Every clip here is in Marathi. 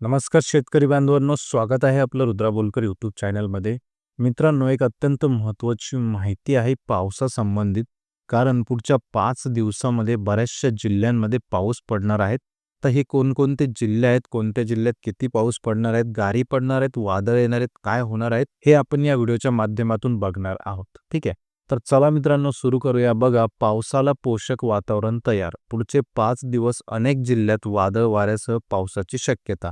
नमस्कार शेतकरी बांधवांनो स्वागत आहे आपलं रुद्रा बोलकर यूट्यूब चॅनलमध्ये मित्रांनो एक अत्यंत महत्त्वाची माहिती आहे पावसासंबंधित कारण पुढच्या पाच दिवसामध्ये बऱ्याचशा जिल्ह्यांमध्ये पाऊस पडणार आहेत तर हे कोणकोणते जिल्हे आहेत कोणत्या जिल्ह्यात किती पाऊस पडणार आहेत गारी पडणार आहेत वादळ येणार आहेत काय होणार आहेत हे आपण या व्हिडिओच्या माध्यमातून बघणार आहोत. ठीक आहे? तर चला मित्रांनो सुरू करूया. बघा पावसाला पोषक वातावरण तयार. पुढचे पाच दिवस अनेक जिल्ह्यात वादळ वाऱ्यासह पावसाची शक्यता.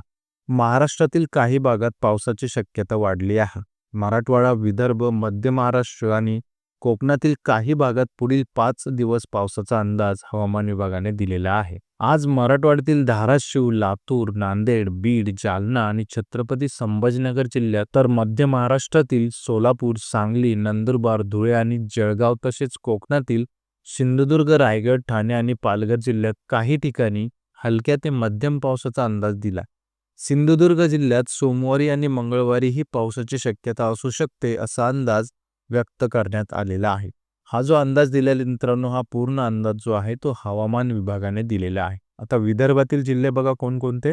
महाराष्ट्रातील काही भागात पावसाची शक्यता वाढली आहे. मराठवाडा विदर्भ मध्य महाराष्ट्र आणि कोकणातील काही भागात पुढील पाच दिवस पावसाचा अंदाज हवामान विभागाने दिलेला आहे. आज मराठवाड्यातील धाराशिव लातूर नांदेड बीड जालना आणि छत्रपती संभाजीनगर जिल्ह्यात तर मध्य महाराष्ट्रातील सोलापूर सांगली नंदुरबार धुळे आणि जळगाव तसेच कोकणातील सिंधुदुर्ग रायगड ठाणे आणि पालघर जिल्ह्यात काही ठिकाणी हलक्या ते मध्यम पावसाचा अंदाज दिला सिंधुदुर्ग जिल्ह्यात सोमवारी आणि मंगळवारी ही पावसाची शक्यता असू शकते असा अंदाज व्यक्त करण्यात आलेला आहे. हा जो अंदाज दिलेला मित्रांनो हा पूर्ण अंदाज जो आहे तो हवामान विभागाने दिलेला आहे. आता विदर्भातील जिल्हे बघा कोणकोणते?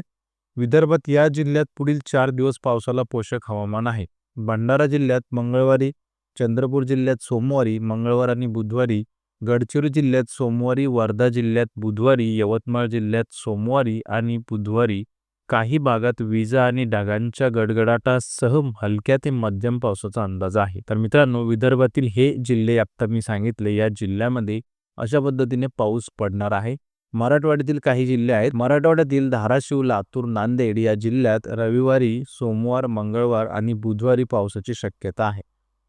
विदर्भात या जिल्ह्यात पुढील चार दिवस पावसाला पोषक हवामान आहे. भंडारा जिल्ह्यात मंगळवारी चंद्रपूर जिल्ह्यात सोमवारी मंगळवार आणि बुधवारी गडचिरोली जिल्ह्यात सोमवारी वर्धा जिल्ह्यात बुधवारी यवतमाळ जिल्ह्यात सोमवारी आणि बुधवारी काही भागात विजा आणि ढगांच्या गडगडाटासह हलक्या ते मध्यम पावसाचा अंदाज आहे. तर मित्रांनो विदर्भातील हे जिल्हे आत्ता मी सांगितले या जिल्ह्यामध्ये अशा पद्धतीने पाऊस पडणार आहे. मराठवाड्यातील काही जिल्हे आहेत. मराठवाड्यातील धाराशिव लातूर नांदेड या जिल्ह्यात रविवारी सोमवार मंगळवार आणि बुधवारी पावसाची शक्यता आहे.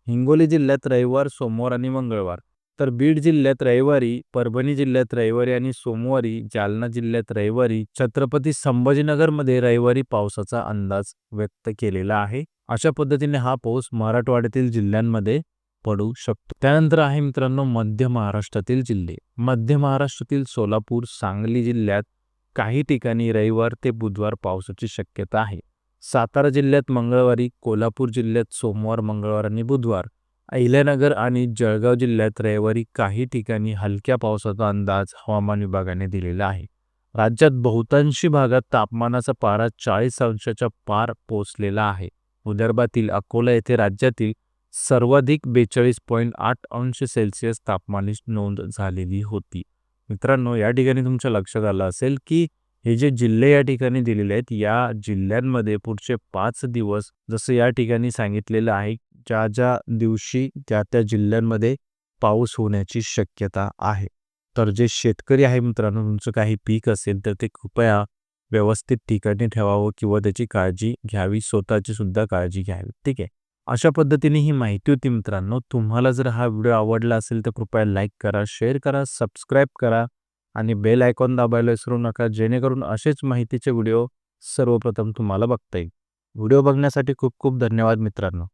हिंगोली जिल्ह्यात रविवार सोमवार आणि मंगळवार. तर बीड जिल्ह्यात रविवारी परभणी जिल्ह्यात रविवारी आणि सोमवारी जालना जिल्ह्यात रविवारी छत्रपती संभाजीनगरमध्ये रविवारी पावसाचा अंदाज व्यक्त केलेला आहे. अशा पद्धतीने हा पाऊस मराठवाड्यातील जिल्ह्यांमध्ये पडू शकतो. त्यानंतर आहे मित्रांनो मध्य महाराष्ट्रातील जिल्हे. मध्य महाराष्ट्रातील सोलापूर सांगली जिल्ह्यात काही ठिकाणी रविवार ते बुधवार पावसाची शक्यता आहे. सातारा जिल्ह्यात मंगळवारी कोल्हापूर जिल्ह्यात सोमवार मंगळवार आणि बुधवार अहिल्यानगर आणि जळगाव जिल्ह्यात रविवारी काही ठिकाणी हलक्या पावसाचा अंदाज हवामान विभागाने दिलेला आहे. राज्यात बहुतांशी भागात तापमानाचा पारा चाळीस अंशाच्या पार पोचलेला आहे. विदर्भातील अकोला येथे राज्यातील सर्वाधिक बेचाळीस पॉईंट आठ अंश सेल्सिअस तापमानाची नोंद झालेली होती. मित्रांनो या ठिकाणी तुमच्या लक्षात आलं असेल की हे जे जिल्हे या ठिकाणी दिलेले आहेत या जिल्ह्यांमध्ये पुढचे पाच दिवस जसं या ठिकाणी सांगितलेलं आहे ज्या ज्या दिवशी त्या त्या जिल्ह्यांमध्ये पाऊस होण्याची शक्यता आहे. तर जे शेतकरी आहे मित्रांनो तुमचं काही पीक असेल तर ते कृपया व्यवस्थित ठिकाणी ठेवावं किंवा त्याची काळजी घ्यावी स्वतःची सुद्धा काळजी घ्यावी. ठीक आहे? अशा पद्धतीने ही माहिती होती मित्रांनो. तुम्हाला जर हा व्हिडिओ आवडला असेल तर कृपया लाईक करा शेअर करा सबस्क्राईब करा आणि बेल आयकॉन दाबायला विसरू नका. जेणेकरून असेच माहितीचे व्हिडिओ सर्वप्रथम तुम्हाला बघता येईल. व्हिडिओ बघण्यासाठी खूप खूप धन्यवाद मित्रांनो.